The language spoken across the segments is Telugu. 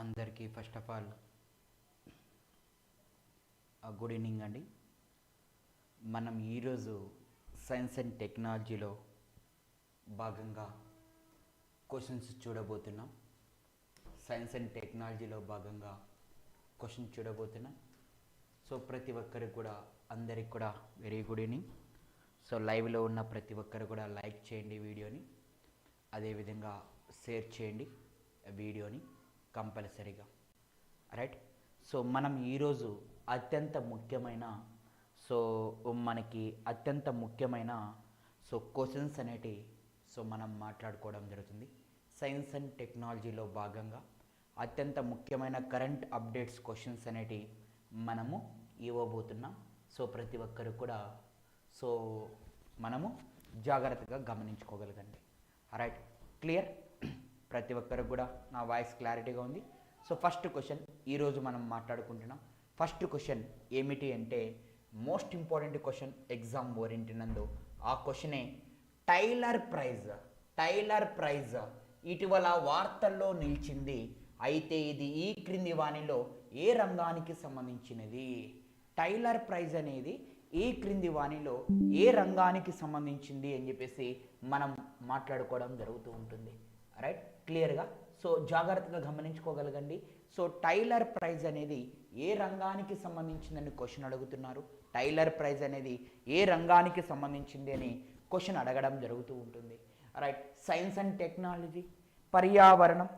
అందరికీ first of all good evening అండి. మనం ఈరోజు సైన్స్ అండ్ టెక్నాలజీలో భాగంగా క్వశ్చన్స్ చూడబోతున్నాం. సైన్స్ అండ్ టెక్నాలజీలో భాగంగా క్వశ్చన్ చూడబోతున్నాం. సో ప్రతి ఒక్కరికి కూడా అందరికి కూడా వెరీ గుడ్ ఈవినింగ్ సో లైవ్లో ఉన్న ప్రతి ఒక్కరు కూడా లైక్ చేయండి వీడియోని. అదేవిధంగా షేర్ చేయండి వీడియోని. కంపల్సరీగా. రైట్ సో మనం ఈరోజు అత్యంత ముఖ్యమైన సో మనకి అత్యంత ముఖ్యమైన సో క్వశ్చన్స్ అనేటి సో మనం మాట్లాడుకోవడం జరుగుతుంది. సైన్స్ అండ్ టెక్నాలజీలో భాగంగా అత్యంత ముఖ్యమైన కరెంట్ అప్డేట్స్ క్వశ్చన్స్ అనేటి మనము ఇవ్వబోతున్నాం. సో ప్రతి ఒక్కరు కూడా సో మనము జాగ్రత్తగా గమనించుకోగలగండి. రైట్ క్లియర్ ప్రతి ఒక్కరికి కూడా నా వాయిస్ క్లారిటీగా ఉంది. సో ఫస్ట్ క్వశ్చన్ ఈరోజు మనం మాట్లాడుకుంటున్నాం. ఫస్ట్ క్వశ్చన్ ఏమిటి అంటే మోస్ట్ ఇంపార్టెంట్ క్వశ్చన్ ఎగ్జామ్ ఓరింటినందు ఆ క్వశ్చనే టైలర్ ప్రైజ్ టైలర్ ప్రైజ్. ఇటీవల వార్తల్లో నిలిచింది అయితే ఇది ఈ క్రింది వాణిలో ఏ రంగానికి సంబంధించినది? టైలర్ ప్రైజ్ అనేది ఈ క్రింది వాణిలో ఏ రంగానికి సంబంధించింది అని చెప్పేసి మనం మాట్లాడుకోవడం జరుగుతూ ఉంటుంది. రైట్ క్లియర్గా. సో జాగ్రత్తగా గమనించుకోగలగండి. సో టైలర్ ప్రైజ్ అనేది ఏ రంగానికి సంబంధించిందని క్వశ్చన్ అడుగుతున్నారు? టైలర్ ప్రైజ్ అనేది ఏ రంగానికి సంబంధించింది అని క్వశ్చన్ అడగడం జరుగుతూ ఉంటుంది. రైట్ సైన్స్ అండ్ టెక్నాలజీ పర్యావరణం.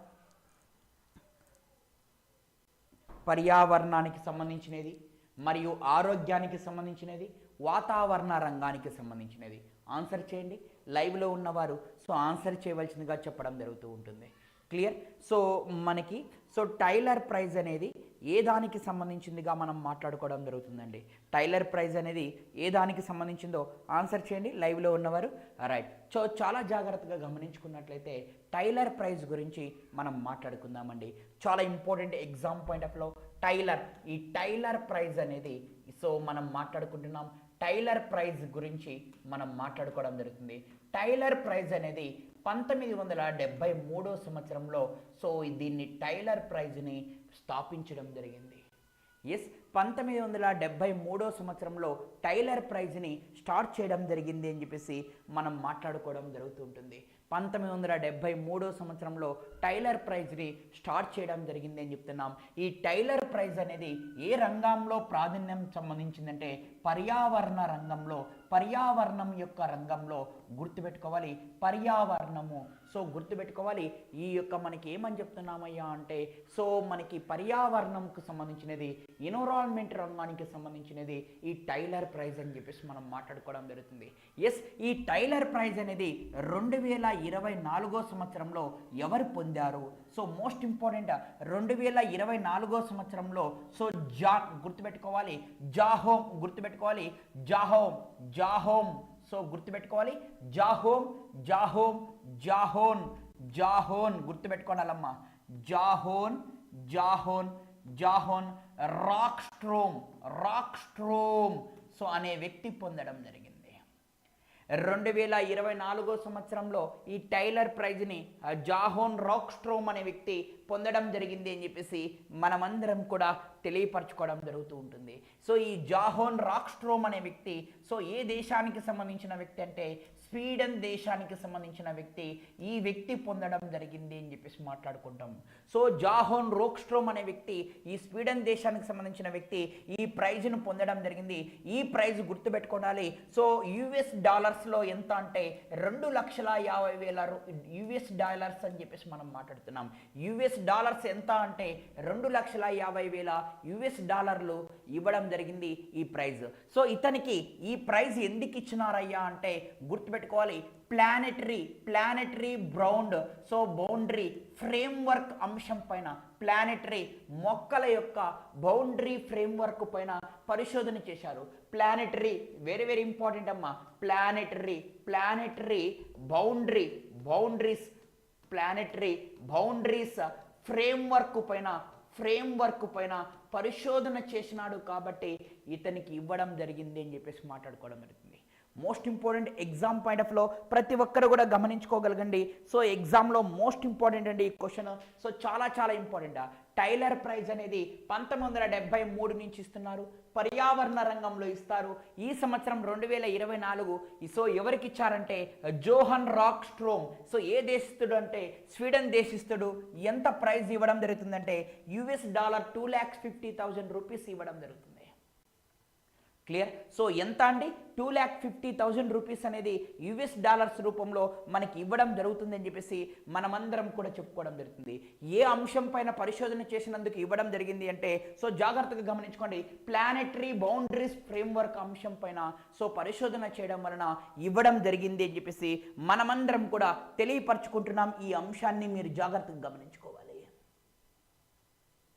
పర్యావరణానికి సంబంధించినది మరియు ఆరోగ్యానికి సంబంధించినది వాతావరణ రంగానికి సంబంధించినది. ఆన్సర్ చేయండి. లైవ్లో ఉన్నవారు సో ఆన్సర్ చేయవలసిందిగా చెప్పడం జరుగుతూ ఉంటుంది. క్లియర్? సో మనకి సో టైలర్ ప్రైజ్ అనేది ఏ దానికి సంబంధించిందిగా మనం మాట్లాడుకోవడం జరుగుతుందండి? టైలర్ ప్రైజ్ అనేది ఏ దానికి సంబంధించిందో ఆన్సర్ చేయండి. లైవ్లో ఉన్నవారు రైట్. సో చాలా జాగ్రత్తగా గమనించుకున్నట్లయితే టైలర్ ప్రైజ్ గురించి మనం మాట్లాడుకుందామండి. చాలా ఇంపార్టెంట్ ఎగ్జామ్ పాయింట్ ఆఫ్లో టైలర్ ఈ టైలర్ ప్రైజ్ అనేది సో మనం మాట్లాడుకుంటున్నాం టైలర్ ప్రైజ్ గురించి మనం మాట్లాడుకోవడం జరుగుతుంది. టైలర్ ప్రైజ్ అనేది పంతొమ్మిది వందల డెబ్బై మూడో సంవత్సరంలో సో దీన్ని టైలర్ ప్రైజ్ని స్థాపించడం జరిగింది. ఎస్ పంతొమ్మిది వందల డెబ్బై మూడో సంవత్సరంలో టైలర్ ప్రైజ్ని స్టార్ట్ చేయడం జరిగింది అని చెప్పేసి మనం మాట్లాడుకోవడం జరుగుతుంటుంది పంతొమ్మిది వందల డెబ్బై మూడో సంవత్సరంలో టైలర్ ప్రైజ్ని స్టార్ట్ చేయడం జరిగింది అని చెప్తున్నాం. ఈ టైలర్ ప్రైజ్ అనేది ఏ రంగంలో ప్రాధాన్యం సంబంధించిందంటే పర్యావరణ రంగంలో పర్యావరణం యొక్క రంగంలో గుర్తుపెట్టుకోవాలి. పర్యావరణము. సో గుర్తుపెట్టుకోవాలి. ఈ యొక్క మనకి ఏమని చెప్తున్నామయ్యా అంటే సో మనకి పర్యావరణంకు సంబంధించినది ఎన్విరాన్మెంట్ రంగానికి సంబంధించినది ఈ టైలర్ ప్రైజ్ అని చెప్పేసి మనం మాట్లాడుకోవడం జరుగుతుంది. ఎస్ ఈ టైలర్ ప్రైజ్ అనేది రెండు వేల ఇరవై నాలుగో సంవత్సరంలో ఎవరు పొందారు? సో మోస్ట్ ఇంపార్టెంట్ రెండు వేల ఇరవై నాలుగో సంవత్సరంలో సో జా గుర్తుపెట్టుకోవాలి. జాహోమ్ గుర్తుపెట్టుకోవాలి. జాహోమ్ జాహోమ్ సో గుర్తుపెట్టుకోవాలి. Johan Johan Johan. జాహోన్ గుర్తుపెట్టుకోవాలమ్మా Johan Johan Johan. Rockström Rockström so అనే వ్యక్తి పొందడం జరిగింది. రెండు వేల ఇరవై నాలుగో సంవత్సరంలో ఈ టైలర్ ప్రైజ్ని జాహోన్ రాక్ స్ట్రోమ్ అనే వ్యక్తి పొందడం జరిగింది అని చెప్పేసి మనమందరం కూడా తెలియపరచుకోవడం జరుగుతూ ఉంటుంది. సో ఈ జాహోన్ రాక్ స్ట్రోమ్ అనే వ్యక్తి సో ఏ దేశానికి సంబంధించిన వ్యక్తి అంటే స్వీడన్ దేశానికి సంబంధించిన వ్యక్తి ఈ వ్యక్తి పొందడం జరిగింది అని చెప్పేసి మాట్లాడుకుంటాం. సో జాహోన్ రోక్స్ట్రోమ్ అనే వ్యక్తి ఈ స్వీడన్ దేశానికి సంబంధించిన వ్యక్తి ఈ ప్రైజ్ను పొందడం జరిగింది. ఈ ప్రైజ్ గుర్తుపెట్టుకోవాలి సో యుఎస్ డాలర్స్లో ఎంత అంటే రెండు లక్షల యాభై వేల యుఎస్ డాలర్స్ అని చెప్పేసి మనం మాట్లాడుతున్నాం. యుఎస్ డాలర్స్ ఎంత అంటే రెండు లక్షల యాభై వేల యుఎస్ డాలర్లు ఇవ్వడం జరిగింది ఈ ప్రైజ్. సో ఇతనికి ఈ ప్రైజ్ ఎందుకు ఇచ్చినారయ్యా అంటే గుర్తు గుర్తుపెట్టుకోవాలి. ప్లానెటరీ ప్లానెటరీ బ్రౌండ్ సో బౌండరీ ఫ్రేమ్వర్క్ అంశం పైన ప్లానెటరీ మొక్కల యొక్క బౌండరీ ఫ్రేమ్వర్క్ పైన పరిశోధన చేశారు. ప్లానెటరీ వెరీ వెరీ ఇంపార్టెంట్ అమ్మా. Planetary planetary boundary boundaries planetary boundaries framework పైన ఫ్రేమ్వర్క్ పైన పరిశోధన చేసినాడు కాబట్టి ఇతనికి ఇవ్వడం జరిగింది అని చెప్పేసి మాట్లాడుకోవడం జరుగుతుంది. మోస్ట్ ఇంపార్టెంట్ ఎగ్జామ్ పాయింట్ ఆఫ్లో ప్రతి ఒక్కరు కూడా గమనించుకోగలగండి. సో ఎగ్జామ్లో మోస్ట్ ఇంపార్టెంట్ అండి ఈ క్వశ్చన్ సో చాలా చాలా ఇంపార్టెంట్ టైలర్ ప్రైజ్ అనేది పంతొమ్మిది వందల డెబ్బై మూడు నుంచి ఇస్తున్నారు. పర్యావరణ రంగంలో ఇస్తారు. ఈ సంవత్సరం రెండు వేల ఇరవై నాలుగు సో ఎవరికి ఇచ్చారంటే జోహన్ రాక్ స్ట్రోమ్ సో ఏ దేశిస్తుడు అంటే స్వీడన్ దేశిస్తుడు ఎంత ప్రైజ్ ఇవ్వడం జరుగుతుందంటే US dollar two lakhs fifty thousand rupees ఇవ్వడం జరుగుతుంది. క్లియర్? సో ఎంత అండి? Two lakh fifty thousand rupees అనేది యుఎస్ డాలర్స్ రూపంలో మనకి ఇవ్వడం జరుగుతుందని చెప్పేసి మనమందరం కూడా చెప్పుకోవడం జరుగుతుంది. ఏ అంశం పైన పరిశోధన చేసినందుకు ఇవ్వడం జరిగింది అంటే సో జాగ్రత్తగా గమనించుకోండి. ప్లానెటరీ బౌండరీస్ ఫ్రేమ్వర్క్ అంశం పైన సో పరిశోధన చేయడం వలన ఇవ్వడం జరిగింది అని చెప్పేసి మనమందరం కూడా తెలియపరచుకుంటున్నాం. ఈ అంశాన్ని మీరు జాగ్రత్తగా గమనించుకోవాలి.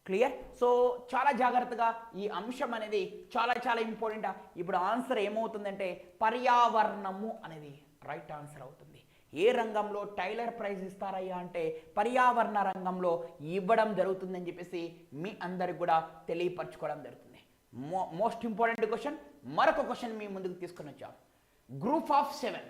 క్లియర్. సో చాలా జాగ్రత్తగా ఈ అంశం అనేది చాలా చాలా ఇంపార్టెంట్ ఇప్పుడు ఆన్సర్ ఏమవుతుందంటే పర్యావరణము అనేది రైట్ ఆన్సర్ అవుతుంది. ఏ రంగంలో టైలర్ ప్రైజ్ ఇస్తారయ్యా అంటే పర్యావరణ రంగంలో ఇవ్వడం జరుగుతుందని చెప్పేసి మీ అందరికి కూడా తెలియపరచుకోవడం జరుగుతుంది. మో మోస్ట్ ఇంపార్టెంట్ క్వశ్చన్. మరొక క్వశ్చన్ మీ ముందుకు తీసుకుని వచ్చాం. Group of seven.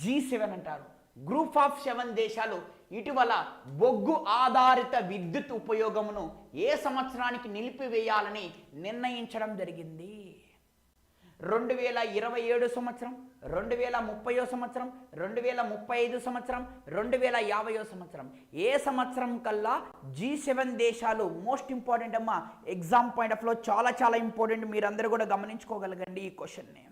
G seven అంటారు. గ్రూప్ ఆఫ్ సెవెన్ దేశాలు ఇటీవల బొగ్గు ఆధారిత విద్యుత్ ఉపయోగమును ఏ సంవత్సరానికి నిలిపివేయాలని నిర్ణయించడం జరిగింది. రెండు వేల ఇరవై ఏడు సంవత్సరం రెండు వేల ముప్పయో సంవత్సరం రెండు వేల ముప్పై ఐదు సంవత్సరం రెండు వేల యాభైయో సంవత్సరం. ఏ సంవత్సరం కల్లా జీ సెవెన్ దేశాలు మోస్ట్ ఇంపార్టెంట్ అమ్మా ఎగ్జామ్ పాయింట్ ఆఫ్లో చాలా చాలా ఇంపార్టెంట్ మీరందరూ కూడా గమనించుకోగలగండి ఈ క్వశ్చన్ని.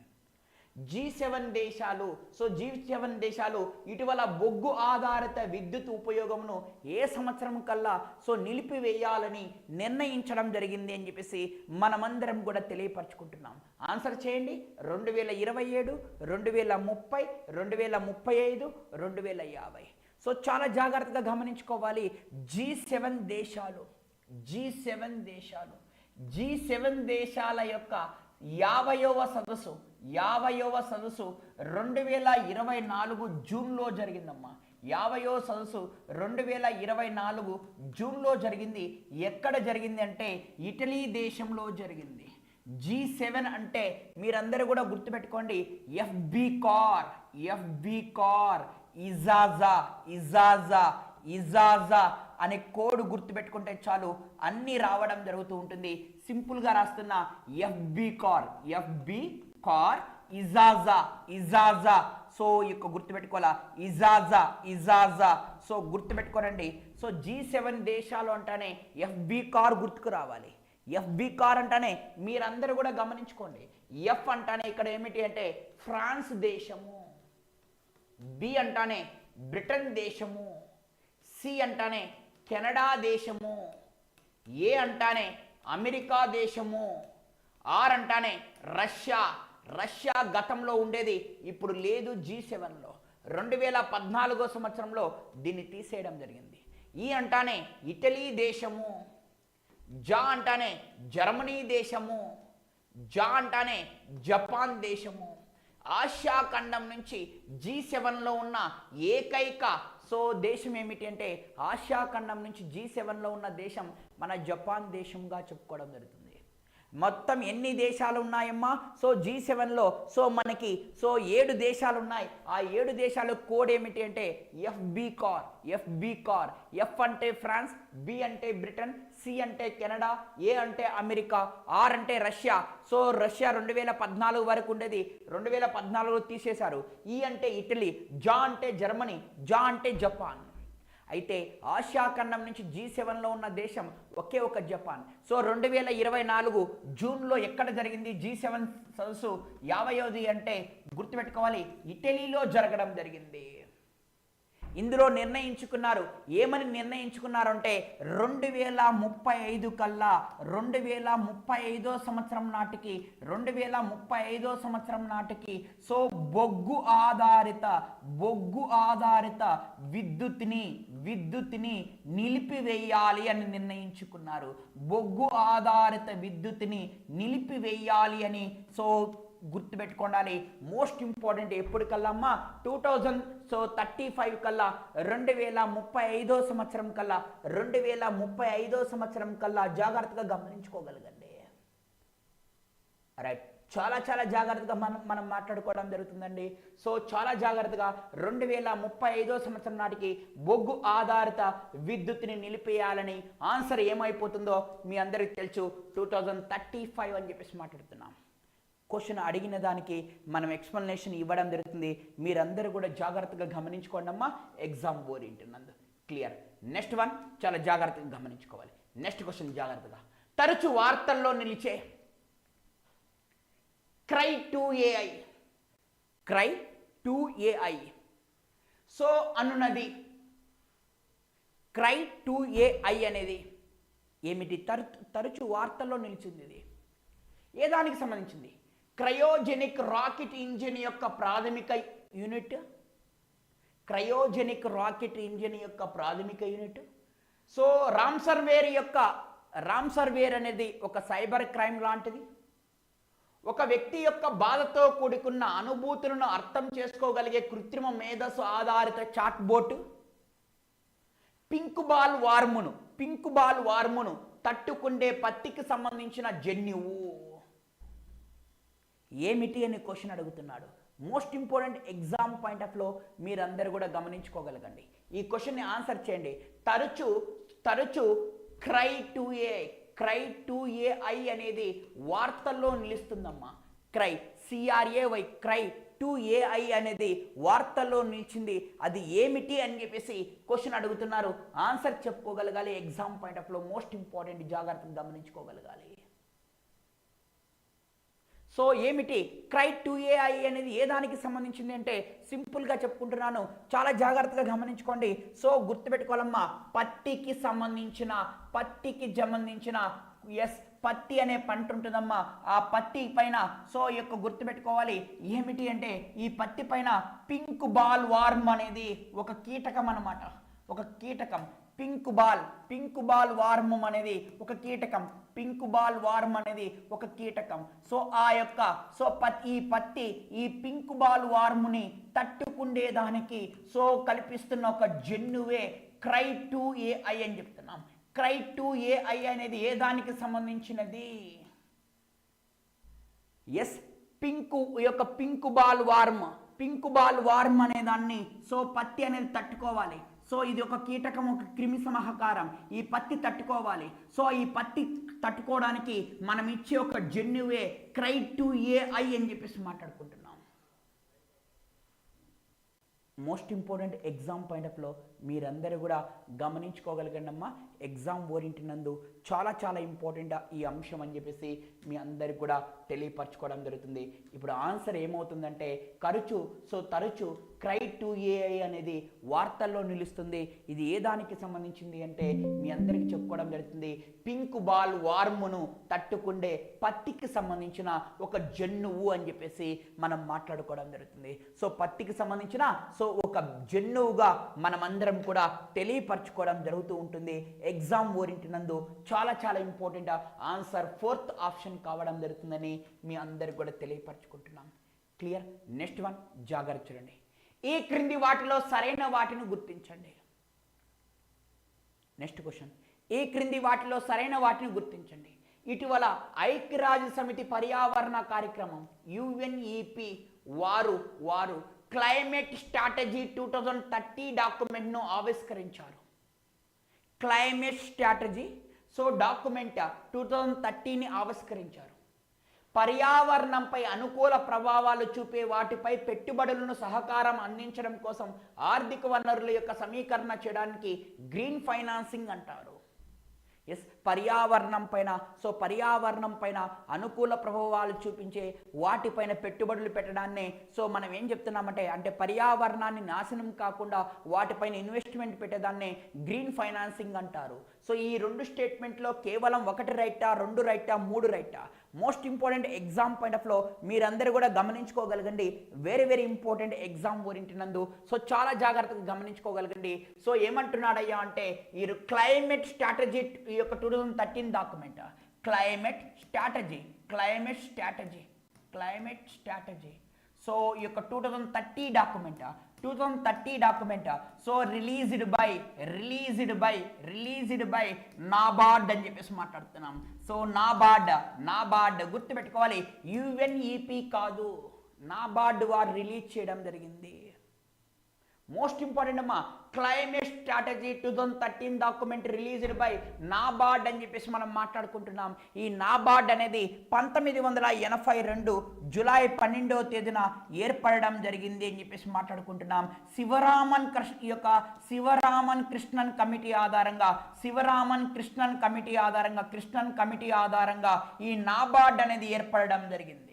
జీ సెవెన్ దేశాలు సో జీ సెవెన్ దేశాలు ఇటీవల బొగ్గు ఆధారిత విద్యుత్ ఉపయోగమును ఏ సంవత్సరం కల్లా సో నిలిపివేయాలని నిర్ణయించడం జరిగింది అని చెప్పేసి మనమందరం కూడా తెలియపరచుకుంటున్నాం. ఆన్సర్ చేయండి. రెండు వేల ఇరవై ఏడు రెండు వేల ముప్పై రెండు వేల ముప్పై ఐదు రెండు వేల యాభై. సో చాలా జాగ్రత్తగా గమనించుకోవాలి. జీ సెవెన్ దేశాలు జీ సెవెన్ దేశాలు జీ సెవెన్ దేశాల యొక్క యాభైవ సదస్సు యాభైవ సదస్సు రెండు వేల ఇరవై నాలుగు జూన్లో జరిగిందమ్మా. యాభైవ సదస్సు రెండు వేల ఇరవై నాలుగు జూన్లో జరిగింది. ఎక్కడ జరిగింది అంటే ఇటలీ దేశంలో జరిగింది. జీ సెవెన్ అంటే మీరందరూ కూడా గుర్తుపెట్టుకోండి. ఎఫ్బి కార్ ఎఫ్బి కార్ ఇజాజా ఇజాజా ఇజాజా అనే కోడ్ గుర్తుపెట్టుకుంటే చాలు అన్నీ రావడం జరుగుతూ ఉంటుంది. సింపుల్గా రాస్తున్న ఎఫ్బి కార్ ఎఫ్బి కార్ ఇజాజా ఇజాజా. సో ఈ యొక్క గుర్తుపెట్టుకోవాలా? ఇజాజా ఇజాజా. సో గుర్తుపెట్టుకోనండి. సో జీ సెవెన్ దేశాలు అంటానే ఎఫ్బి కార్ గుర్తుకు రావాలి. ఎఫ్బి కార్ అంటానే మీరందరూ కూడా గమనించుకోండి. ఎఫ్ అంటానే ఇక్కడ ఏమిటి అంటే ఫ్రాన్స్ దేశము. బి అంటానే బ్రిటన్ దేశము. సి అంటానే కెనడా దేశము. ఏ అంటానే అమెరికా దేశము. ఆర్ అంటానే రష్యా. రష్యా గతంలో ఉండేది ఇప్పుడు లేదు జీ సెవెన్లో రెండు వేల పద్నాలుగో సంవత్సరంలో దీన్ని తీసేయడం జరిగింది. ఈ అంటానే ఇటలీ దేశము జా అంటానే జర్మనీ దేశము జా అంటానే జపాన్ దేశము. ఆసియా ఖండం నుంచి జీ సెవెన్లో ఉన్న ఏకైక సో దేశం ఏమిటి అంటే ఆసియా ఖండం నుంచి జీ సెవెన్లో ఉన్న దేశం మన జపాన్ దేశంగా చెప్పుకోవడం జరుగుతుంది. మొత్తం ఎన్ని దేశాలు ఉన్నాయమ్మా సో జీ సెవెన్లో సో మనకి సో ఏడు దేశాలు ఉన్నాయి ఆ ఏడు దేశాల కోడ్ ఏమిటి అంటే FB car FB car F అంటే ఫ్రాన్స్ బి అంటే బ్రిటన్ సి అంటే కెనడా ఏ అంటే అమెరికా ఆర్ అంటే రష్యా సో రష్యా రెండు వేల పద్నాలుగు వరకు ఉండేది. రెండు వేల పద్నాలుగులో తీసేశారు. ఈ అంటే ఇటలీ జా అంటే జర్మనీ జా అంటే జపాన్ అయితే ఆసియా ఖండం నుంచి జీ సెవెన్లో ఉన్న దేశం ఒకే ఒక జపాన్. సో రెండు వేల ఇరవై నాలుగు జూన్లో ఎక్కడ జరిగింది జీ సెవెన్ సదస్సు? యాభయోది అంటే గుర్తుపెట్టుకోవాలి ఇటలీలో జరగడం జరిగింది. ఇందులో నిర్ణయించుకున్నారు. ఏమని నిర్ణయించుకున్నారు అంటే రెండు వేల ముప్పై ఐదు కల్లా రెండు వేల ముప్పై ఐదో సంవత్సరం నాటికి రెండు వేల ముప్పై ఐదో సంవత్సరం నాటికి సో బొగ్గు ఆధారిత బొగ్గు ఆధారిత విద్యుత్ని విద్యుత్ని నిలిపివేయాలి అని నిర్ణయించుకున్నారు. బొగ్గు ఆధారిత విద్యుత్ని నిలిపివేయాలి అని సో గుర్తుపెట్టుకోవాలి మోస్ట్ ఇంపార్టెంట్ ఎప్పటికల్లా అమ్మా? Two thousand so thirty five కల్లా రెండు వేల ముప్పై ఐదో సంవత్సరం కల్లా రెండు వేల ముప్పై ఐదో సంవత్సరం కల్లా జాగ్రత్తగా గమనించుకోగలగండి. రైట్ చాలా చాలా జాగ్రత్తగా మనం మనం మాట్లాడుకోవడం జరుగుతుందండి. సో చాలా జాగ్రత్తగా రెండు వేల ముప్పై ఐదో సంవత్సరం నాటికి బొగ్గు ఆధారిత విద్యుత్ని నిలిపేయాలని ఆన్సర్ ఏమైపోతుందో మీ అందరికీ తెలుసు. టూ థౌజండ్ థర్టీ ఫైవ్ అని చెప్పేసి మాట్లాడుతున్నాం. క్వశ్చన్ అడిగిన దానికి మనం ఎక్స్ప్లెనేషన్ ఇవ్వడం జరుగుతుంది. మీరందరూ కూడా జాగ్రత్తగా గమనించుకోండి అమ్మా. ఎగ్జామ్ ఓరియంటున్నందు క్లియర్ నెక్స్ట్ వన్ చాలా జాగ్రత్తగా గమనించుకోవాలి. నెక్స్ట్ క్వశ్చన్ జాగ్రత్తగా. తరచు వార్తల్లో నిలిచే. Cry two AI cry two AI so అనున్నది cry two AI అనేది ఏమిటి? తరు తరచు వార్తల్లో నిలిచింది ఇది. ఏ దానికి సంబంధించింది? క్రయోజెనిక్ రాకెట్ ఇంజిన్ యొక్క ప్రాథమిక యూనిట్. క్రయోజెనిక్ రాకెట్ ఇంజిన్ యొక్క ప్రాథమిక యూనిట్. సో రామ్ సర్వేర్ యొక్క రామ్ సర్వేర్ అనేది ఒక సైబర్ క్రైమ్ లాంటిది. ఒక వ్యక్తి యొక్క బాధతో కూడుకున్న అనుభూతులను అర్థం చేసుకోగలిగే కృత్రిమ మేధస్సు ఆధారిత చాట్ బోట్. పింక్ బాల్ వార్మును పింక్ బాల్ వార్మును తట్టుకుండే పత్తికి సంబంధించిన జన్యువు. ఏమిటి అని క్వశ్చన్ అడుగుతున్నాడు. మోస్ట్ ఇంపార్టెంట్ ఎగ్జామ్ పాయింట్ ఆఫ్లో మీరందరూ కూడా గమనించుకోగలగండి. ఈ క్వశ్చన్ని ఆన్సర్ చేయండి. తరచు తరచు cry two A cry two AI అనేది వార్తల్లో నిలుస్తుందమ్మా. Cry CRY cry two AI అనేది వార్తల్లో నిలిచింది. అది ఏమిటి అని చెప్పేసి క్వశ్చన్ అడుగుతున్నారు. ఆన్సర్ చెప్పుకోగలగాలి. ఎగ్జామ్ పాయింట్ ఆఫ్లో మోస్ట్ ఇంపార్టెంట్ జాగ్రత్తగా గమనించుకోగలగాలి. సో ఏమిటి? క్రై టు ఏఐ అనేది ఏ దానికి సంబంధించింది అంటే సింపుల్గా చెప్పుకుంటున్నాను. చాలా జాగ్రత్తగా గమనించుకోండి. సో గుర్తుపెట్టుకోవాలమ్మా. పత్తికి సంబంధించిన పత్తికి సంబంధించిన ఎస్ పత్తి అనే పంట ఉంటుందమ్మా. ఆ పత్తి పైన సో యొక్క గుర్తుపెట్టుకోవాలి. ఏమిటి అంటే ఈ పత్తి పైన పింక్ బాల్ వార్మ్ అనేది ఒక కీటకం అన్నమాట ఒక కీటకం. పింక్ బాల్ పింక్ బాల్ వార్మం అనేది ఒక కీటకం. పింక్ బాల్ వార్మ్ అనేది ఒక కీటకం. సో ఆ యొక్క సో పత్ ఈ పత్తి ఈ పింక్ బాల్ వార్ముని తట్టుకుండేదానికి సో కల్పిస్తున్న ఒక జెన్నువే క్రై టు ఏఐ అని చెప్తున్నాం. క్రై టు ఏఐ అనేది ఏ దానికి సంబంధించినది? ఎస్ పింకు ఈ యొక్క pink ball worm. Pink ball worm అనే దాన్ని సో పత్తి అనేది తట్టుకోవాలి. సో ఇది ఒక కీటకం ఒక క్రిమి సమహకారం. ఈ పత్తి తట్టుకోవాలి. సో ఈ పత్తి తట్టుకోవడానికి మనం ఇచ్చే ఒక జన్యువే క్రై టు ఏఐ అని చెప్పేసి మాట్లాడుకుంటున్నాం. మోస్ట్ ఇంపార్టెంట్ ఎగ్జామ్ పాయింట్ ఆఫ్లో మీరందరూ కూడా గమనించుకోగలగండి అమ్మా ఎగ్జామ్ ఓరింటినందు చాలా చాలా ఇంపార్టెంట్ ఈ అంశం అని చెప్పేసి మీ అందరికి కూడా తెలియపరచుకోవడం జరుగుతుంది. ఇప్పుడు ఆన్సర్ ఏమవుతుందంటే ఖర్చు సో తరచు క్రై టు ఏఐ అనేది వార్తల్లో నిలుస్తుంది. ఇది ఏ దానికి సంబంధించింది అంటే మీ అందరికీ చెప్పుకోవడం జరుగుతుంది. పింక్ బాల్ వార్మును తట్టుకుండే పత్తికి సంబంధించిన ఒక జన్నువు అని చెప్పేసి మనం మాట్లాడుకోవడం జరుగుతుంది. సో పత్తికి సంబంధించిన సో ఒక జన్నువుగా మనమందరం కూడా తెలియపరచుకోవడం జరుగుతూ ఉంటుంది. ఎగ్జామ్ ఓరింటినందు చాలా చాలా ఇంపార్టెంట్ ఆన్సర్ ఫోర్త్ ఆప్షన్ కావడం జరుగుతుందని మీ అందరికి కూడా తెలియపరచుకుంటున్నాం. క్లియర్? నెక్స్ట్ వన్ జాగ్రత్త చూడండి. ఈ క్రింది వాటిలో సరైన వాటిని గుర్తించండి? నెక్స్ట్ క్వశ్చన్ ఈ క్రింది వాటిలో సరైన వాటిని గుర్తించండి? ఇటీవల ఐక్యరాజ్య సమితి పర్యావరణ కార్యక్రమం యుఎన్ఈపి వారు వారు climate strategy two thousand thirty డాక్యుమెంట్ను ఆవిష్కరించారు. Climate strategy so document two thousand థర్టీని ఆవిష్కరించారు. పర్యావరణంపై అనుకూల ప్రభావాలు చూపే వాటిపై పెట్టుబడులను సహకారం అందించడం కోసం ఆర్థిక వనరుల యొక్క సమీకరణ చేయడానికి గ్రీన్ ఫైనాన్సింగ్ అంటారు. ఎస్ పర్యావరణం పైన సో పర్యావరణం పైన అనుకూల ప్రభావాలు చూపించే వాటిపైన పెట్టుబడులు పెట్టడాన్నే సో మనం ఏం చెప్తున్నామంటే అంటే పర్యావరణాన్ని నాశనం కాకుండా వాటిపైన ఇన్వెస్ట్మెంట్ పెట్టేదాన్నే గ్రీన్ ఫైనాన్సింగ్ అంటారు. సో ఈ రెండు స్టేట్మెంట్లో కేవలం ఒకటి రైటా రెండు రైటా మూడు రైటా? మోస్ట్ ఇంపార్టెంట్ ఎగ్జామ్ పాయింట్ ఆఫ్లో మీరందరూ కూడా గమనించుకోగలగండి. వెరీ వెరీ ఇంపార్టెంట్ ఎగ్జామ్ నందు. సో చాలా జాగ్రత్తగా గమనించుకోగలగండి. సో ఏమంటున్నాడయ్యా అంటే ఈ క్లైమేట్ స్ట్రాటజీ ఈ యొక్క two thousand thirteen document climate strategy climate strategy climate strategy so ఈ యొక్క two thousand thirty document two thousand thirty document so released by released by released by NABARD అని చెప్పేసి మాట్లాడుతున్నాం. సో నాబార్డ్ నాబార్డ్ గుర్తుపెట్టుకోవాలి. యుఎన్ఈపి కాదు. నాబార్డ్ వారు రిలీజ్ చేయడం జరిగింది. మోస్ట్ ఇంపార్టెంట్ అమ్మా climate strategy two thousand thirteen document released by NABARD అని చెప్పేసి మనం మాట్లాడుకుంటున్నాం. ఈ నాబార్డ్ అనేది పంతొమ్మిది వందల ఎనభై రెండు జులై పన్నెండవ తేదీన ఏర్పడడం జరిగింది అని చెప్పేసి మాట్లాడుకుంటున్నాం. శివరామన్ కృష్ణ ఈ యొక్క శివరామన్ కృష్ణన్ కమిటీ ఆధారంగా శివరామన్ కృష్ణన్ కమిటీ ఆధారంగా కృష్ణన్ కమిటీ ఆధారంగా ఈ నాబార్డ్ అనేది ఏర్పడడం జరిగింది.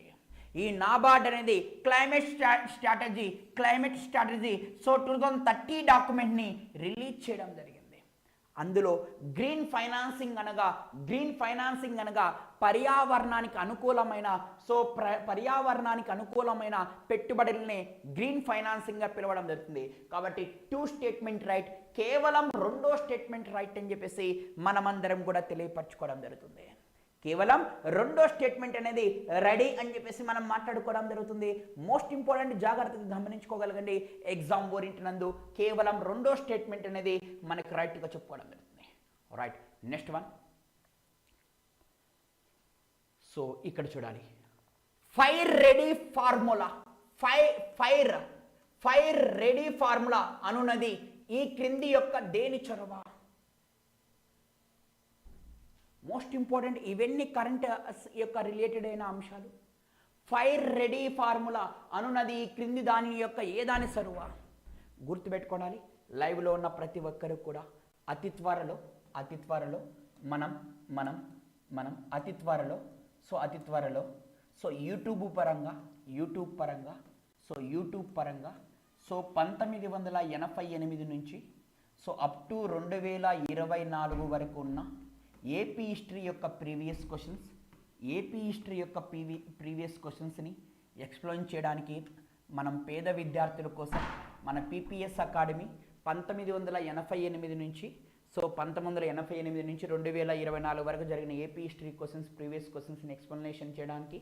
ఈ నాబార్డ్ అనేది climate strategy climate strategy so two thousand thirty డాక్యుమెంట్ని release చేయడం జరిగింది. అందులో గ్రీన్ ఫైనాన్సింగ్ అనగా గ్రీన్ ఫైనాన్సింగ్ అనగా పర్యావరణానికి అనుకూలమైన సో ప్ర పర్యావరణానికి అనుకూలమైన పెట్టుబడుల్ని గ్రీన్ ఫైనాన్సింగ్గా పిలవడం జరుగుతుంది. కాబట్టి టూ స్టేట్మెంట్ రైట్ కేవలం రెండో స్టేట్మెంట్ రైట్ అని చెప్పేసి మనమందరం కూడా తెలియపరచుకోవడం జరుగుతుంది. కేవలం రెండో స్టేట్మెంట్ అనేది రెడీ అని చెప్పేసి మనం మాట్లాడుకోవడం జరుగుతుంది. మోస్ట్ ఇంపార్టెంట్ జాగ్రత్తగా గమనించుకోగలగండి. ఎగ్జామ్ ఓరియంటినందు కేవలం రెండో స్టేట్మెంట్ అనేది మనకి రైట్గా చెప్పుకోవడం జరుగుతుంది. రైట్ నెక్స్ట్ వన్ సో ఇక్కడ చూడాలి. Fire ready formula fire fire fire ready formula అనున్నది ఈ క్రింది యొక్క దేని చొరవ? మోస్ట్ ఇంపార్టెంట్ ఇవన్నీ కరెంట్ యొక్క రిలేటెడ్ అయిన అంశాలు. ఫైర్ రెడీ ఫార్ములా అనున్నది క్రింది దాని యొక్క ఏ దాని సరువ? గుర్తుపెట్టుకోవాలి లైవ్లో ఉన్న ప్రతి ఒక్కరు కూడా అతి త్వరలో అతి త్వరలో మనం మనం మనం అతి త్వరలో సో అతి త్వరలో సో యూట్యూబ్ పరంగా యూట్యూబ్ పరంగా సో యూట్యూబ్ పరంగా సో పంతొమ్మిది వందల ఎనభై ఎనిమిది నుంచి సో అప్ టు రెండు వేల ఇరవై నాలుగు వరకు ఉన్న ఏపీ హిస్టరీ యొక్క ప్రీవియస్ క్వశ్చన్స్ ఏపీ హిస్టరీ యొక్క ప్రీవి ప్రీవియస్ క్వశ్చన్స్ని ఎక్స్ప్లెయిన్ చేయడానికి మనం పేద విద్యార్థుల కోసం మన పీపీఎస్ అకాడమీ పంతొమ్మిది వందల ఎనభై ఎనిమిది నుంచి సో పంతొమ్మిది వందల ఎనభై ఎనిమిది నుంచి రెండు వేల ఇరవై నాలుగు వరకు జరిగిన ఏపీ హిస్టరీ క్వశ్చన్స్ ప్రీవియస్ క్వశ్చన్స్ని ఎక్స్ప్లెనేషన్ చేయడానికి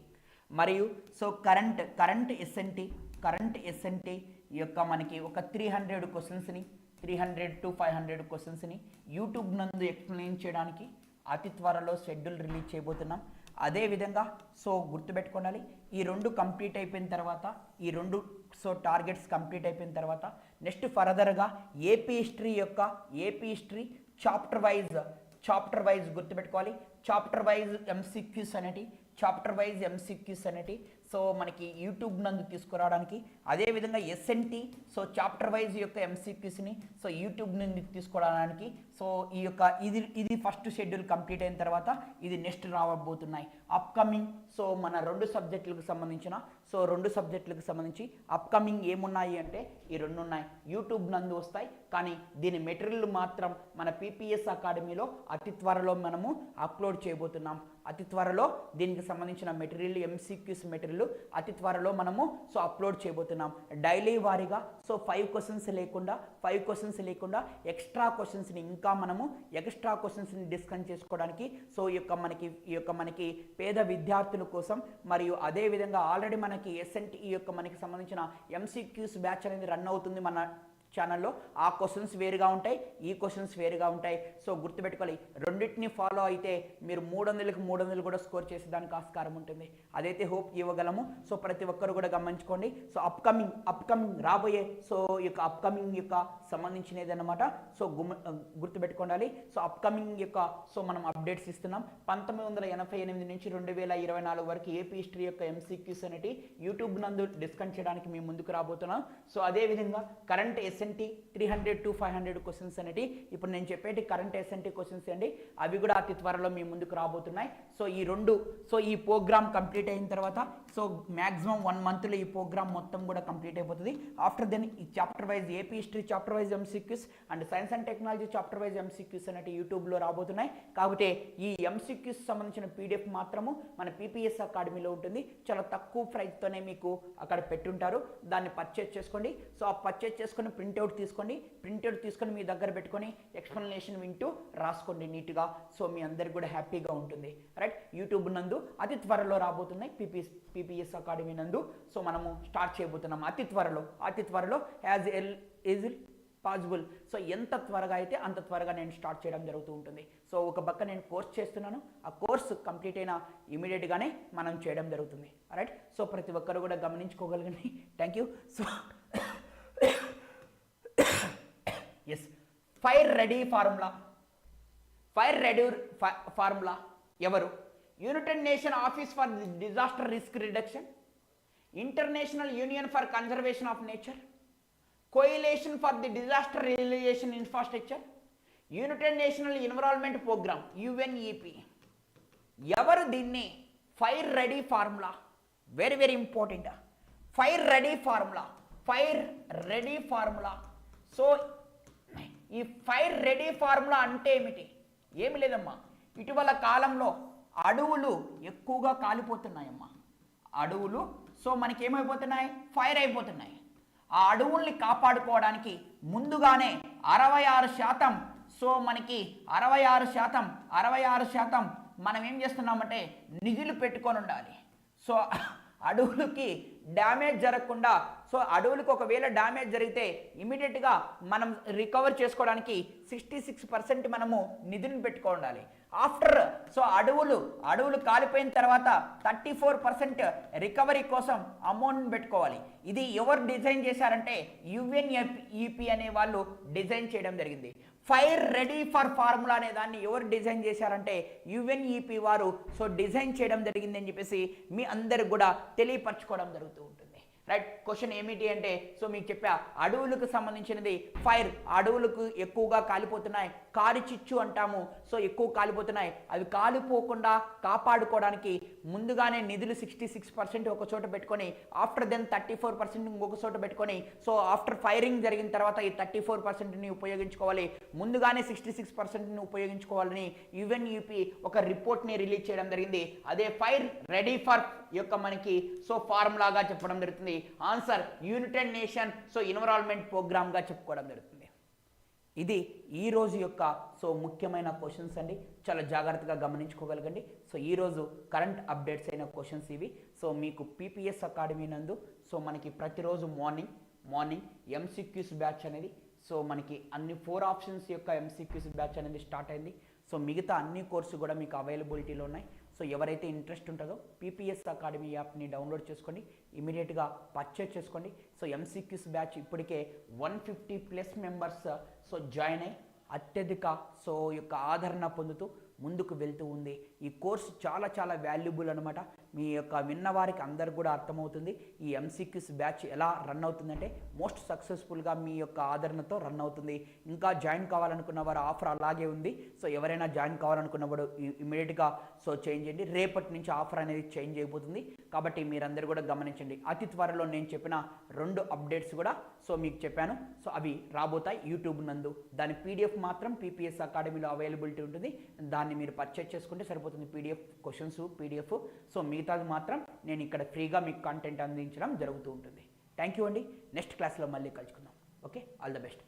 మరియు so current current S and T current S and T యొక్క మనకి ఒక త్రీ హండ్రెడ్ క్వశ్చన్స్ని three hundred to five hundred క్వశ్చన్స్ని యూట్యూబ్ నందు ఎక్స్ప్లెయిన్ చేయడానికి అతి త్వరలో షెడ్యూల్ రిలీజ్ చేయబోతున్నాం. అదేవిధంగా సో గుర్తుపెట్టుకోవాలి ఈ రెండు కంప్లీట్ అయిపోయిన తర్వాత ఈ రెండు సో టార్గెట్స్ కంప్లీట్ అయిపోయిన తర్వాత నెక్స్ట్ ఫర్దర్గా ఏపీ హిస్టరీ యొక్క AP history chapter wise chapter wise గుర్తుపెట్టుకోవాలి. చాప్టర్ వైజ్ ఎంసీక్యూస్ అనేటి చాప్టర్ వైజ్ ఎంసీక్యూస్ అనేటి సో మనకి యూట్యూబ్ నందు తీసుకురావడానికి. అదేవిధంగా ఎస్ఎన్టీ సో చాప్టర్ వైజ్ యొక్క ఎంసీక్యూస్ని సో యూట్యూబ్ నుండి తీసుకురావడానికి సో ఈ యొక్క ఇది ఇది ఫస్ట్ షెడ్యూల్ కంప్లీట్ అయిన తర్వాత ఇది నెక్స్ట్ రావబోతున్నాయి. అప్కమింగ్ సో మన రెండు సబ్జెక్టులకు సంబంధించిన సో రెండు సబ్జెక్టులకు సంబంధించి అప్కమింగ్ ఏమున్నాయి అంటే ఈ రెండు ఉన్నాయి యూట్యూబ్ నందు వస్తాయి. కానీ దీని మెటీరియల్ మాత్రం మన పీపీఎస్ అకాడమీలో అతి త్వరలో మనము అప్లోడ్ చేయబోతున్నాం. అతి త్వరలో దీనికి సంబంధించిన మెటీరియల్ ఎంసీక్యూస్ మెటీరియల్ అతి త్వరలో మనము సో అప్లోడ్ చేయబోతున్నాం. డైలీ వారీగా సో ఫైవ్ క్వశ్చన్స్ లేకుండా ఫైవ్ క్వశ్చన్స్ లేకుండా ఎక్స్ట్రా క్వశ్చన్స్ని ఇంకా మనము ఎక్స్ట్రా క్వశ్చన్స్ని డిస్కస్ చేసుకోవడానికి సో ఈ యొక్క మనకి ఈ యొక్క మనకి పేద విద్యార్థుల కోసం మరియు అదే విధంగా ఆల్రెడీ మనకి ఎస్ఎన్టీ ఈ యొక్క మనకి సంబంధించిన ఎంసీక్యూస్ బ్యాచ్ అనేది రన్ అవుతుంది మన ఛానల్లో ఆ క్వశ్చన్స్ వేరుగా ఉంటాయి ఈ క్వశ్చన్స్ వేరుగా ఉంటాయి. సో గుర్తుపెట్టుకోవాలి రెండింటిని ఫాలో అయితే మీరు మూడు వందలకి మూడు వందలు కూడా స్కోర్ చేసేదానికి ఆస్కారం ఉంటుంది. అదైతే హోప్ ఇవ్వగలము. సో ప్రతి ఒక్కరు కూడా గమనించుకోండి. సో అప్కమింగ్ అప్కమింగ్ రాబోయే సో యొక్క అప్కమింగ్ యొక్క సంబంధించినది అనమాట సో గుర్తుపెట్టుకోండాలి. సో అప్కమింగ్ యొక్క సో మనం అప్డేట్స్ ఇస్తున్నాం. పంతొమ్మిది వందల ఎనభై ఎనిమిది నుంచి రెండు వేల ఇరవై నాలుగు వరకు ఏపీ హిస్టరీ యొక్క ఎంసీక్యూస్ అనేటి యూట్యూబ్ నందు డిస్కన్ చేయడానికి మేము ముందుకు రాబోతున్నాం. సో అదేవిధంగా current S and T three hundred to five hundred questions అనేటి ఇప్పుడు నేను చెప్పేటి కరెంట్ ఎస్ఎన్టీ క్వశ్చన్స్ అండి. అవి కూడా అతి త్వరలో మీ ముందుకు రాబోతున్నాయి. సో ఈ రెండు సో ఈ ప్రోగ్రామ్ కంప్లీట్ అయిన తర్వాత సో మ్యాక్సిమం వన్ మంత్లో ఈ ప్రోగ్రామ్ మొత్తం కూడా కంప్లీట్ అయిపోతుంది. ఆఫ్టర్ దెన్ ఈ chapter wise AP history chapter wise MCQs and science and technology chapter wise MCQs అనేవి యూట్యూబ్లో రాబోతున్నాయి. కాబట్టి ఈ ఎంసీక్యూస్ సంబంధించిన పీడిఎఫ్ మాత్రము మన పీపీఎస్ అకాడమీలో ఉంటుంది. చాలా తక్కువ ప్రైస్తోనే మీకు అక్కడ పెట్టుంటారు. దాన్ని పర్చేజ్ చేసుకోండి. సో ఆ పర్చేజ్ ప్రింట్ ప్రింట్అవుట్ తీసుకోండి. ప్రింట్అవుట్ తీసుకొని మీ దగ్గర పెట్టుకొని ఎక్స్ప్లెనేషన్ వింటూ రాసుకోండి నీట్గా. సో మీ అందరికి కూడా హ్యాపీగా ఉంటుంది. రైట్? యూట్యూబ్ నందు అతి త్వరలో రాబోతున్నాయి పీపీఎస్ పీపీఎస్ అకాడమీ నందు సో మనము స్టార్ట్ చేయబోతున్నాం అతి త్వరలో అతి త్వరలో as L is possible so ఎంత త్వరగా అయితే అంత త్వరగా నేను స్టార్ట్ చేయడం జరుగుతూ ఉంటుంది. సో ఒక పక్క నేను కోర్స్ చేస్తున్నాను. ఆ కోర్స్ కంప్లీట్ అయిన ఇమీడియట్గానే మనం చేయడం జరుగుతుంది. రైట్? సో ప్రతి ఒక్కరు కూడా గమనించుకోగలగండి. Thank you so yes fire ready formula fire ready formula ఎవరు? United Nation Office for Disaster Risk Reduction International Union for Conservation of Nature Coalition for the Disaster Realization Infrastructure United National Environment Programme UNEP ఎవరు దీన్ని? Fire ready formula very very important fire ready formula fire ready formula so ఈ ఫైర్ రెడీ ఫార్ములా అంటే ఏమిటి? ఏమి లేదమ్మా. ఇటీవల కాలంలో అడవులు ఎక్కువగా కాలిపోతున్నాయమ్మా. అడవులు సో మనకి ఏమైపోతున్నాయి ఫైర్ అయిపోతున్నాయి. ఆ అడవుల్ని కాపాడుకోవడానికి ముందుగానే అరవై ఆరు శాతం సో మనకి అరవై ఆరు శాతం అరవై ఆరు శాతం మనం ఏం చేస్తున్నామంటే నిధులు పెట్టుకొని ఉండాలి. సో అడవులకి డ్యామేజ్ జరగకుండా సో అడవులకు ఒకవేళ డ్యామేజ్ జరిగితే ఇమీడియట్గా మనం రికవర్ చేసుకోవడానికి సిక్స్టీ సిక్స్ పర్సెంట్ మనము నిధులను పెట్టుకో ఉండాలి ఆఫ్టర్ సో అడవులు అడవులు కాలిపోయిన తర్వాత థర్టీ ఫోర్ పర్సెంట్ రికవరీ కోసం అమౌంట్ పెట్టుకోవాలి. ఇది ఎవరు డిజైన్ చేశారంటే యుఎన్ఎఫ్ఈపి అనే వాళ్ళు డిజైన్ చేయడం జరిగింది. ఫైర్ రెడీ ఫర్ ఫార్ములా అనే దాన్ని ఎవరు డిజైన్ చేశారంటే యుఎన్ఈపి వారు సో డిజైన్ చేయడం జరిగిందని చెప్పేసి మీ అందరికి కూడా తెలియపరచుకోవడం జరుగుతూ ఉంటుంది. రైట్ క్వశ్చన్ ఏమిటి అంటే సో మీకు చెప్పా అడవులకు సంబంధించినది ఫైర్ అడవులకు ఎక్కువగా కాలిపోతున్నాయి. కారిచిచ్చు అంటాము సో ఎక్కువ కాలిపోతున్నాయి. అవి కాలిపోకుండా కాపాడుకోవడానికి ముందుగానే నిధులు సిక్స్టీ సిక్స్ పర్సెంట్ ఒక చోట పెట్టుకొని after then thirty four percent ఇంకొక చోట పెట్టుకొని సో ఆఫ్టర్ ఫైరింగ్ జరిగిన తర్వాత ఈ థర్టీ ఫోర్ పర్సెంట్ని ఉపయోగించుకోవాలి. ముందుగానే సిక్స్టీ సిక్స్ పర్సెంట్ని ఉపయోగించుకోవాలని యుఎన్యూపీ ఒక రిపోర్ట్ని రిలీజ్ చేయడం జరిగింది. అదే ఫైర్ రెడీ ఫర్ యొక్క మనకి సో ఫార్ములాగా చెప్పడం జరుగుతుంది. Answer United Nation so Environment ప్రోగ్రామ్గా చెప్పుకోవడం జరుగుతుంది. ఇది ఈ రోజు యొక్క సో ముఖ్యమైన క్వశ్చన్స్ అండి. చాలా జాగ్రత్తగా గమనించుకోగలగండి. సో ఈ రోజు కరెంట్ అప్డేట్స్ అయిన క్వశ్చన్స్ ఇవి. సో మీకు పీపీఎస్ అకాడమీ నందు సో మనకి ప్రతిరోజు మార్నింగ్ మార్నింగ్ ఎంసీక్యూస్ బ్యాచ్ అనేది సో మనకి అన్ని ఫోర్ ఆప్షన్స్ యొక్క ఎంసీక్యూస్ బ్యాచ్ అనేది స్టార్ట్ అయింది. సో మిగతా అన్ని కోర్సు కూడా మీకు అవైలబిలిటీలో ఉన్నాయి. సో ఎవరైతే ఇంట్రెస్ట్ ఉంటుందో పీపీఎస్ అకాడమీ యాప్ని డౌన్లోడ్ చేసుకోండి ఇమీడియట్గా పర్చేస్ చేసుకోండి. సో ఎంసీక్యూస్ బ్యాచ్ ఇప్పటికే one fifty plus members so join అయ్యి అత్యధిక సో యొక్క ఆదరణ పొందుతూ ముందుకు వెళ్తూ ఉంది. ఈ కోర్స్ చాలా చాలా వాల్యుబుల్ అనమాట మీ యొక్క విన్నవారికి అందరికి కూడా అర్థమవుతుంది. ఈ ఎంసీక్యూస్ బ్యాచ్ ఎలా రన్ అవుతుందంటే మోస్ట్ సక్సెస్ఫుల్గా మీ యొక్క ఆదరణతో రన్ అవుతుంది. ఇంకా జాయిన్ కావాలనుకున్న వారు ఆఫర్ అలాగే ఉంది. సో ఎవరైనా జాయిన్ కావాలనుకున్న ఇమీడియట్గా సో చేంజ్ చేయండి. రేపటి నుంచి ఆఫర్ అనేది చేంజ్ అయిపోతుంది. కాబట్టి మీరందరూ కూడా గమనించండి. అతి త్వరలో నేను చెప్పిన రెండు అప్డేట్స్ కూడా సో మీకు చెప్పాను. సో అవి రాబోతాయి యూట్యూబ్ నందు. దాని పీడిఎఫ్ మాత్రం పీపీఎస్ అకాడమీలో అవైలబిలిటీ ఉంటుంది. దాన్ని మీరు పర్చేజ్ చేసుకుంటే సరిపోతుంది పీడిఎఫ్ క్వశ్చన్స్ పీడిఎఫ్. సో మిగతాది మాత్రం నేను ఇక్కడ ఫ్రీగా మీకు కంటెంట్ అందించడం జరుగుతూ ఉంటుంది. థ్యాంక్ యూ అండి. నెక్స్ట్ క్లాస్లో మళ్ళీ కలుసుకుందాం. Okay all the best